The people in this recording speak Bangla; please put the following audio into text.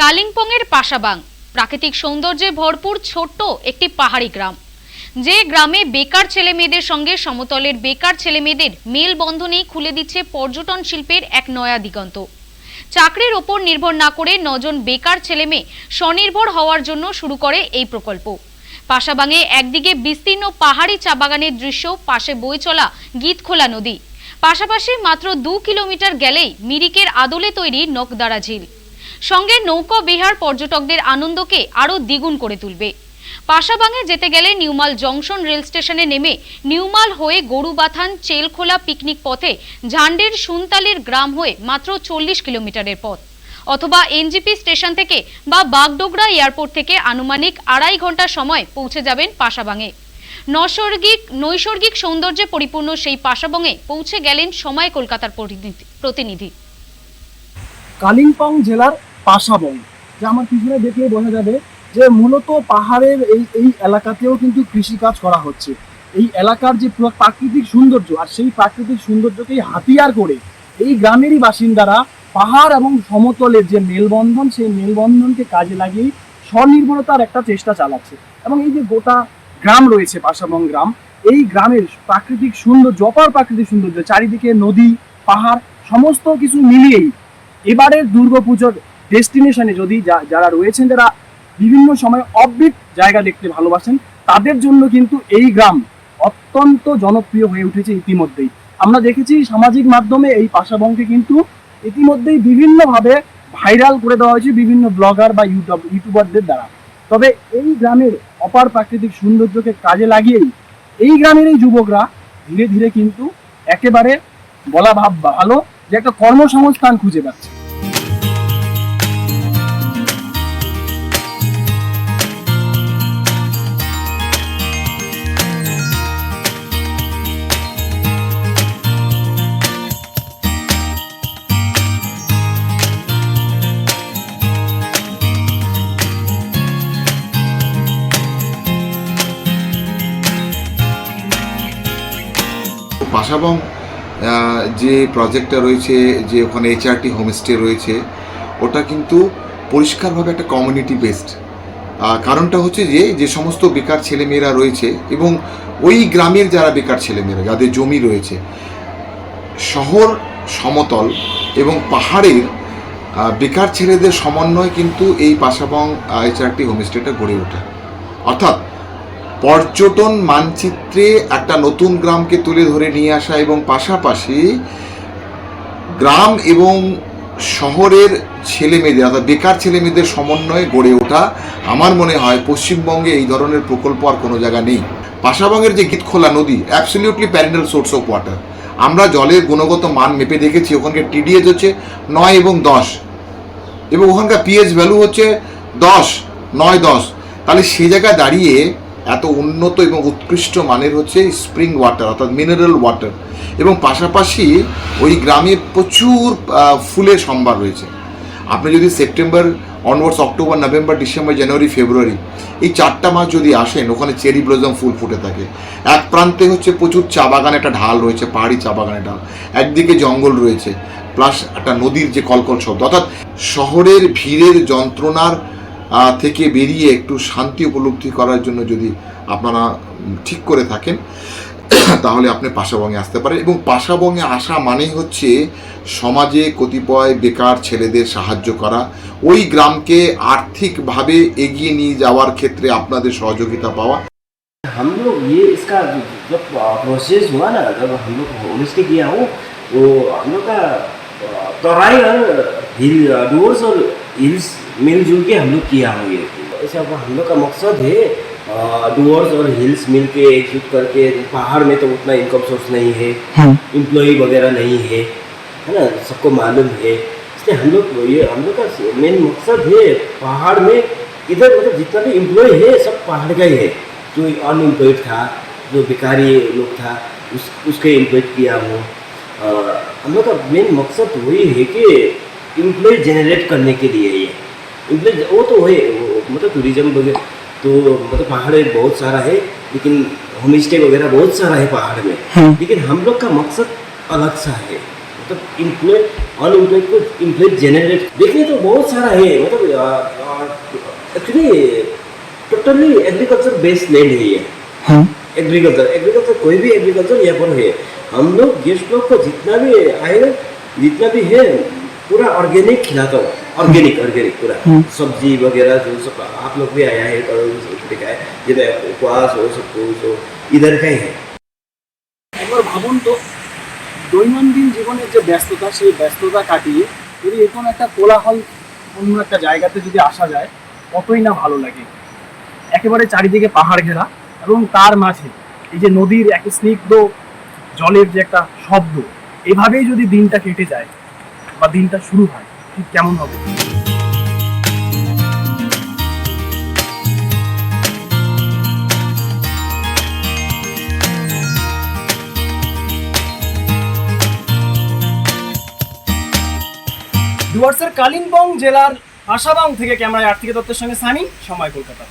কালিম্পংয়ের পাশাবাং। প্রাকৃতিক সৌন্দর্যে ভরপুর ছোট্ট একটি পাহাড়ি গ্রাম। যে গ্রামে বেকার ছেলে মেয়েদের সঙ্গে সমতলের বেকার ছেলে মেয়েদের মেলবন্ধনেই খুলে দিচ্ছে পর্যটন শিল্পের এক নয়া দিগন্ত। চাকরির ওপর নির্ভর না করে নজন বেকার ছেলে মেয়ে স্বনির্ভর হওয়ার জন্য শুরু করে এই প্রকল্প। পাশাবাঙে একদিকে বিস্তীর্ণ পাহাড়ি চা বাগানের দৃশ্য, পাশে বয়ে চলা গীতখোলা নদী। পাশাপাশি মাত্র দু কিলোমিটার গেলেই মিরিকের আদলে তৈরি নকদারা ঝিল। সঙ্গে নৌকা বিহার পর্যটকদের আনন্দকে আরও দ্বিগুণ করে তুলবে। পাশাবাঙে যেতে গেলে নিউমাল জংশন রেল স্টেশনে নেমে নিউমাল হয়ে গরুবাথান চেলখোলা পিকনিক পথে ঝান্ডের সুনতালির গ্রাম হয়ে মাত্র চল্লিশ কিলোমিটারের পথ। অথবা এনজিপি স্টেশন থেকে বা বাগডোগরা এয়ারপোর্ট থেকে আনুমানিক আড়াই ঘণ্টা সময় পৌঁছে যাবেন পাশাবাঙে নৈসর্গিক নৈসর্গিক সৌন্দর্যে পরিপূর্ণ সেই পাশাবঙে পৌঁছে গেলেন সময় কলকাতার প্রতিনিধি- প্রতিনিধি। কালিম্পং জেলার পাশাবং যা আমার পিছনে দেখলে বোঝা যাবে যে মূলত পাহাড়ের এই এই এলাকাতেও কিন্তু কৃষিকাজ করা হচ্ছে। এই এলাকার যে প্রাকৃতিক সৌন্দর্য আর সেই প্রাকৃতিক সৌন্দর্যকেই হাতিয়ার করে এই গ্রামেরই বাসিন্দারা পাহাড় এবং সমতলের যে মেলবন্ধন, সেই মেলবন্ধনকে কাজে লাগিয়ে স্বনির্ভরতার একটা চেষ্টা চালাচ্ছে। এবং এই যে গোটা গ্রাম রয়েছে পাশাবং গ্রাম, এই গ্রামের প্রাকৃতিক সৌন্দর্য, অপার প্রাকৃতিক সৌন্দর্য, চারিদিকে নদী, পাহাড়, সমস্ত কিছু মিলিয়েই এবারের দুর্গাপুজোর ডেস্টিনেশনে যদি যারা রয়েছেন, যারা বিভিন্ন সময় অববিট জায়গা দেখতে ভালোবাসেন, তাদের জন্য কিন্তু এই গ্রাম অত্যন্ত জনপ্রিয় হয়ে উঠেছে ইতিমধ্যেই। আমরা দেখেছি সামাজিক মাধ্যমে এই পাশাবংকে কিন্তু ইতিমধ্যেই বিভিন্নভাবে ভাইরাল করে দেওয়া হয়েছে বিভিন্ন ব্লগার বা ইউটিউব ইউটিউবারদের দ্বারা। তবে এই গ্রামের অপার প্রাকৃতিক সৌন্দর্যকে কাজে লাগিয়েই এই গ্রামের এই যুবকরা ধীরে ধীরে কিন্তু একেবারে বলা ভাব ভালো যে একটা কর্মসংস্থান খুঁজে পাচ্ছে। পাশাবং যে প্রজেক্টটা রয়েছে, যে ওখানে এইচআরটি হোমস্টে রয়েছে, ওটা কিন্তু পরিষ্কারভাবে একটা কমিউনিটি বেসড কারণটা হচ্ছে যে যে সমস্ত বেকার ছেলেমেয়েরা রয়েছে এবং ওই গ্রামের যারা বেকার ছেলেমেয়েরা, যাদের জমি রয়েছে, শহর সমতল এবং পাহাড়ের বেকার ছেলেদের সমন্বয় কিন্তু এই পাশাবং এইচআরটি হোমস্টেটা গড়ে ওঠে। অর্থাৎ পর্যটন মানচিত্রে একটা নতুন গ্রামকে তুলে ধরে নিয়ে আসা এবং পাশাপাশি গ্রাম এবং শহরের ছেলে মেয়েদের অর্থাৎ বেকার ছেলে মেয়েদের সমন্বয়ে গড়ে ওঠা, আমার মনে হয় পশ্চিমবঙ্গে এই ধরনের প্রকল্প আর কোনো জায়গা নেই। পাশাবঙ্গের যে গীতখোলা নদী absolutely parental source of water আমরা জলের গুণগত মান মেপে দেখেছি, ওখানকার টিডিএস হচ্ছে নয় এবং দশ। এবং ওখানকার পিএইচ ভ্যালু হচ্ছে দশ, নয় দশ। তাহলে সে জায়গায় দাঁড়িয়ে এত উন্নত এবং উৎকৃষ্ট মানের হচ্ছে স্প্রিং ওয়াটার অর্থাৎ মিনারেল ওয়াটার এবং পাশাপাশি ওই গ্রামে প্রচুর ফুলের সম্ভার রয়েছে। আপনি যদি September onwards October November December January February এই চারটা মাস যদি আসেন, ওখানে চেরি ব্লজম ফুল ফুটে থাকে। এক প্রান্তে হচ্ছে প্রচুর চা বাগান একটা ঢাল রয়েছে, পাহাড়ি চা বাগানের ঢাল। একদিকে জঙ্গল রয়েছে প্লাস একটা নদীর যে কলকল শব্দ। অর্থাৎ শহরের ভিড়ের যন্ত্রণার থেকে বেরিয়ে একটু শান্তি উপলব্ধি করার জন্য যদি আপনারা উম, ঠিক করে থাকেন তাহলে আপনি পাশাবঙ্গে আসতে পারেন এবং পাশাবঙ্গে আসা মানেই হচ্ছে সমাজে কতিপয় বেকার ছেলেদের সাহায্য করা ওই গ্রামকে আর্থিকভাবে এগিয়ে নিয়ে যাওয়ার ক্ষেত্রে আপনাদের সহযোগিতা পাওয়া हम लोग ये इसका जब प्रोसेस हुआ ना जब हम लोग होम स्टे किया हूँ वो हम लोग का तराई और हिल और हिल्स मिलजुल के हम लोग किया हूँ ये। ऐसा हम लोग का मकसद है डोर्स और हिल्स मिल के एकजुट करके पहाड़ में तो उतना इनकम सोर्स नहीं है एम्प्लॉय वगैरह नहीं है है ना? सबको मालूम है। इसलिए हम लोग ये हम लोग का मेन मकसद है पहाड़ में इधर मतलब जितना भी एम्प्लॉय है सब पहाड़ का ही है। जो अनएम्प्लॉयड था जो बेकारी लोग था उस उसके एम्प्लॉयड किया हूँ। हम लोग का मेन मकसद वही है कि एम्प्लॉय जनरेट करने के लिए ये एम्प्लॉय वो तो है वो मतलब टूरिज़्म वगैरह तो मतलब पहाड़ बहुत सारा है लेकिन होम स्टे वगैरह बहुत सारा है पहाड़ में। लेकिन हम लोग का मकसद अलग सा है। मतलब इम्प्लॉय अनएम्प्लॉयड को इम्प्लॉय जनरेट देखने तो बहुत सारा है मतलब actually totally agriculture based land है ये। हाँ एग्रीकल्चर एग्रीकल्चर कोई भी एग्रीकल्चर यहाँ पर है हम लोग गेस्ट लोग को जितना भी आएगा जितना भी है पूरा ऑर्गेनिक खिलाता हूँ ऑर्गेनिक ऑर्गेनिक पूरा हम्म। सब्जी वगैरह जो सब आप लोग भी आया है और देखा है जब उपवास हो सब कुछ हो इधर का ही है একবার ভাবুন তো দৈনন্দিন জীবনের যে ব্যস্ততা সেই ব্যস্ততা কাটিয়ে যদি এরকম একটা কোলাহল অন্য একটা জায়গাতে যদি আসা যায় কতই না ভালো লাগে একেবারে চারিদিকে পাহাড় ঘেরা এবং তার মাঝে এই যে নদীর এক স্নিগ্ধ জলের যে একটা শব্দ, এভাবেই যদি দিনটা কেটে যায় বা দিনটা শুরু হয়, ঠিক কেমন হবে? ডুয়ার্সের কালিম্পং জেলার আশাবাং থেকে ক্যামেরায় আর্থিক তত্ত্বের সঙ্গে সানি, সময় কলকাতা।